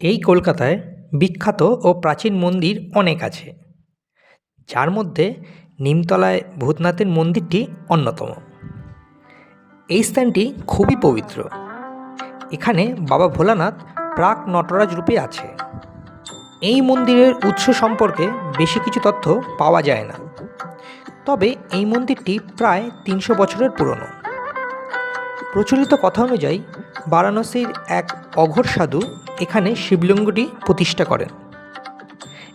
এই কলকাতায় বিখ্যাত ও প্রাচীন মন্দির অনেক আছে, যার মধ্যে নিমতলায় ভূতনাথের মন্দিরটি অন্যতম। এই স্থানটি খুবই পবিত্র। এখানে বাবা ভোলানাথ প্রাক নটরাজ রূপে আছে। এই মন্দিরের উৎস সম্পর্কে বেশি কিছু তথ্য পাওয়া যায় না। তবে এই মন্দিরটি প্রায় তিনশো বছরের পুরনো। প্রচলিত কথা অনুযায়ী, বারাণসীর এক অঘোর সাধু এখানে শিবলিঙ্গটি প্রতিষ্ঠা করেন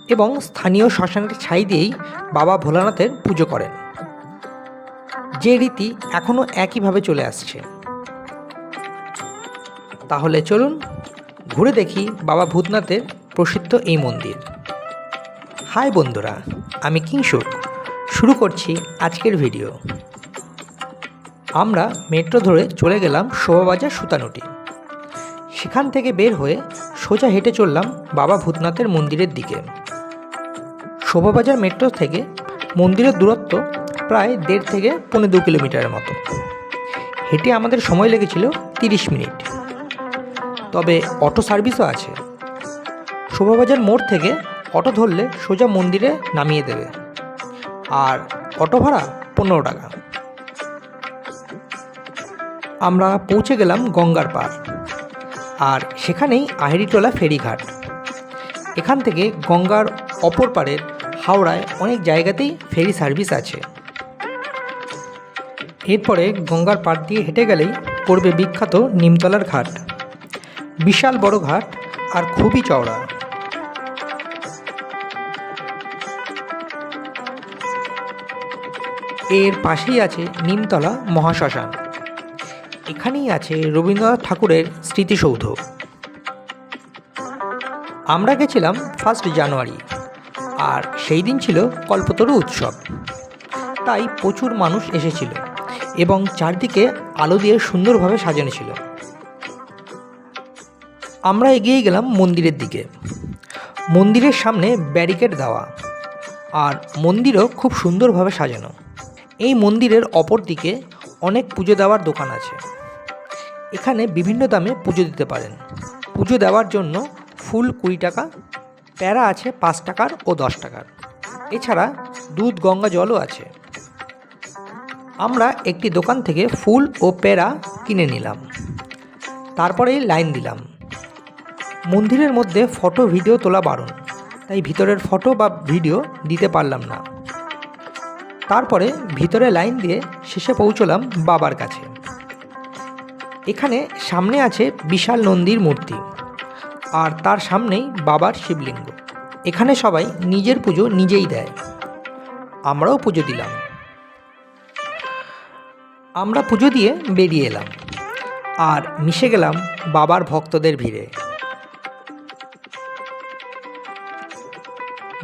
এবং স্থানীয় শ্মশানের ছাই দিয়েই বাবা ভোলানাথের পুজো করেন। যে রীতি এখনও একইভাবে চলে আসছে। তাহলে চলুন ঘুরে দেখি বাবা ভূতনাথের প্রসিদ্ধ এই মন্দির। হাই বন্ধুরা, আমি কিংশুক শুরু করছি আজকের ভিডিও। আমরা মেট্রো ধরে চলে গেলাম শোভাবাজার সুতানুটি। সেখান থেকে বের হয়ে সোজা হেঁটে চললাম বাবা ভূতনাথের মন্দিরের দিকে। শোভাবাজার মেট্রো থেকে মন্দিরের দূরত্ব প্রায় দেড় থেকে পৌনে দু কিলোমিটারের মতো। হেঁটে আমাদের সময় লেগেছিল তিরিশ মিনিট। তবে অটো সার্ভিসও আছে। শোভাবাজার মোড় থেকে অটো ধরলে সোজা মন্দিরে নামিয়ে দেবে। আর অটো ভাড়া পনেরো টাকা। আমরা পৌঁছে গেলাম গঙ্গার পার আর সেখানেই আহেরিটোলা ফেরিঘাট। এখান থেকে গঙ্গার অপর পারের হাওড়ায় অনেক জায়গাতেই ফেরি সার্ভিস আছে। এরপরে গঙ্গার পাড় দিয়ে হেঁটে গেলেই পড়বে বিখ্যাত নিমতলার ঘাট। বিশাল বড় ঘাট আর খুবই চওড়া। এর পাশেই আছে নিমতলা মহাশ্মশান। এখানেই আছে রবীন্দ্রনাথ ঠাকুরের স্মৃতিসৌধ। আমরা গেছিলাম ফার্স্ট জানুয়ারি আর সেই দিন ছিল কল্পতরু উৎসব। তাই প্রচুর মানুষ এসেছিল এবং চারদিকে আলো দিয়ে সুন্দরভাবে সাজানো ছিল। আমরা এগিয়ে গেলাম মন্দিরের দিকে। মন্দিরের সামনে ব্যারিকেড দেওয়া, আর মন্দিরও খুব সুন্দরভাবে সাজানো। এই মন্দিরের অপর দিকে অনেক পুজো দেওয়ার দোকান আছে। এখানে বিভিন্ন দামে পুজো দিতে পারেন। পুজো দেওয়ার জন্য ফুল কুড়ি টাকা, প্যারা আছে পাঁচ টাকার ও দশ টাকার। এছাড়া দুধ, গঙ্গা জলও আছে। আমরা একটি দোকান থেকে ফুল ও প্যারা কিনে নিলাম। তারপরেই লাইন দিলাম। মন্দিরের মধ্যে ফটো, ভিডিও তোলা বারণ। তাই ভিতরের ফটো বা ভিডিও দিতে পারলাম না। তারপরে ভিতরে লাইন দিয়ে শেষে পৌঁছলাম বাবার কাছে। এখানে সামনে আছে বিশাল নন্দীর মূর্তি, আর তার সামনেই বাবার শিবলিঙ্গ। এখানে সবাই নিজের পুজো নিজেই দেয়। আমরাও পুজো দিলাম। আমরা পুজো দিয়ে বেরিয়ে এলাম, আর মিশে গেলাম বাবার ভক্তদের ভিড়ে।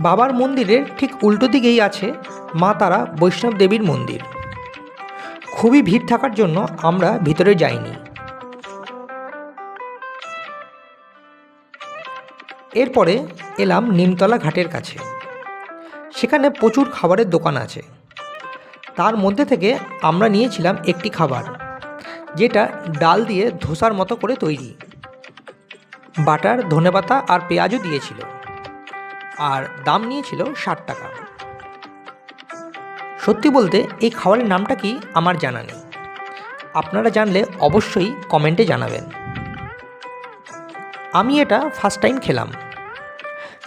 বাবার মন্দিরের ঠিক উল্টো দিকেই আছে মা তারা বৈষ্ণব দেবীর মন্দির। খুবই ভিড় থাকার জন্য আমরা ভিতরে যাইনি। এরপরে এলাম নিমতলা ঘাটের কাছে। সেখানে প্রচুর খাবারের দোকান আছে। তার মধ্যে থেকে আমরা নিয়েছিলাম একটি খাবার, যেটা ডাল দিয়ে ধোসার মতো করে তৈরি। বাটার, ধনেপাতা আর পেঁয়াজও দিয়েছিল। আর দাম নিয়েছিল ষাট টাকা। সত্যি বলতে এই খাবারের নামটা কি আমার জানা নেই। আপনারা জানলে অবশ্যই কমেন্টে জানাবেন। আমি এটা ফার্স্ট টাইম খেলাম।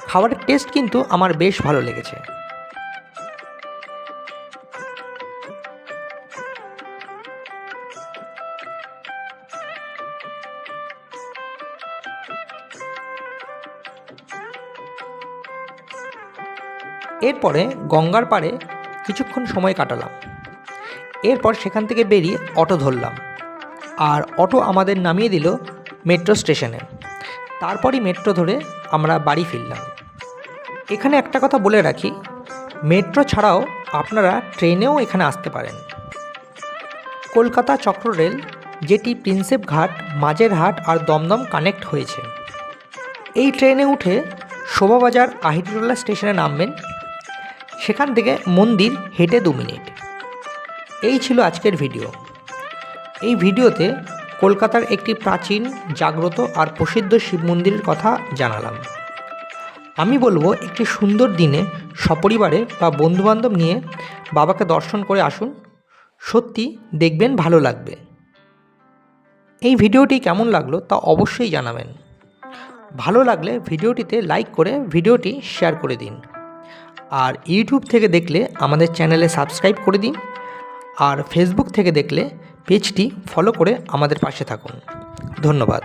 খাবারের টেস্ট কিন্তু আমার বেশ ভালো লেগেছে। এরপরে গঙ্গার পাড়ে কিছুক্ষণ সময় কাটালাম। এরপর সেখান থেকে বেরিয়ে অটো ধরলাম। আর অটো আমাদের নামিয়ে দিল মেট্রো স্টেশনে। তারপরই মেট্রো ধরে আমরা বাড়ি ফিরলাম। এখানে একটা কথা বলে রাখি, মেট্রো ছাড়াও আপনারা ট্রেনেও এখানে আসতে পারেন। কলকাতা চক্র রেল, যেটি প্রিন্সেপ ঘাট, মাঝের হাট আর দমদম কানেক্ট হয়েছে। এই ট্রেনে উঠে শোভাবাজার আহিরুল্লাহ স্টেশনে নামবেন সেখান থেকে মন্দির হেঁটে দু মিনিট। এই ছিল আজকের ভিডিও। এই ভিডিওতে কলকাতার একটি প্রাচীন, জাগ্রত আর প্রসিদ্ধ শিব মন্দিরের কথা জানালাম। আমি বলব একটি সুন্দর দিনে সপরিবারে বা বন্ধুবান্ধব নিয়ে বাবাকে দর্শন করে আসুন। সত্যি দেখবেন ভালো লাগবে। এই ভিডিওটি কেমন লাগল তা অবশ্যই জানাবেন। ভালো লাগলে ভিডিওটিতে লাইক করে ভিডিওটি শেয়ার করে দিন। আর ইউটিউব থেকে দেখলে আমাদের চ্যানেলে সাবস্ক্রাইব করে দিন আর ফেসবুক থেকে দেখলে পেজটি ফলো করে আমাদের পাশে থাকুন। ধন্যবাদ।